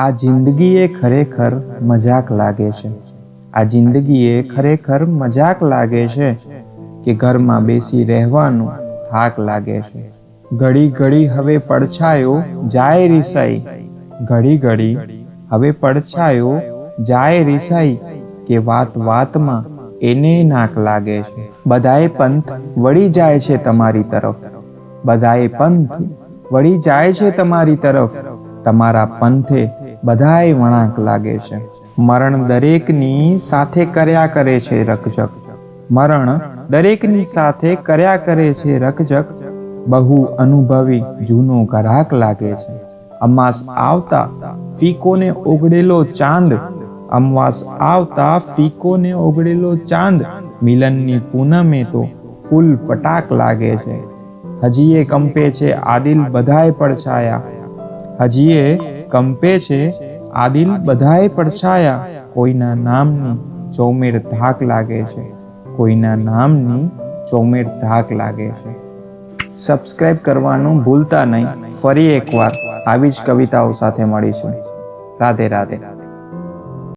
આ જિંદગીએ ખરેખર મજાક લાગે છે. આ જિંદગીએ ખરેખર મજાક લાગે છે કે ઘરમાં બેસી રહેવાનું થાક લાગે છે. ઘડી ઘડી હવે પડછાયો જાય રિસાઈ. ઘડી ઘડી હવે પડછાયો જાય રિસાઈ કે વાત વાતમાં એને નાક લાગે છે. બધાએ પંથ વળી જાય છે તમારી તરફ. બધાએ પંથ વળી જાય છે તમારી તરફ. તમારા પંથે બધાએ વળાંક લાગે છે. મરણ દરેકની સાથે કર્યા કરે છે રકજક મરણ દરેકની સાથે કર્યા કરે છે રકજક બહુ અનુભવી જૂનો ગ્રાહક લાગે છે. અમાસ આવતા ફીકોને ઓગળેલો ચાંદ. અમવાસ આવતા ફીકોને ઓગળેલો ચાંદ. મિલનની પૂનમે તો ફૂલ પટાક લાગે છે. હજીએ કંપે છે આદિલ બધાય પડછાયા હજીએ કંપે છે, આદિલ બધાએ પડછાયા, કોઈના નામની ચોમેર ધાક લાગે છે, કોઈના નામની ચોમેર ધાક લાગે છે. સબસ્ક્રાઇબ કરવાનું ભૂલતા નહીં. ફરી એકવાર આવી જ કવિતાઓ સાથે મળીશું. રાધે રાધે રાધે.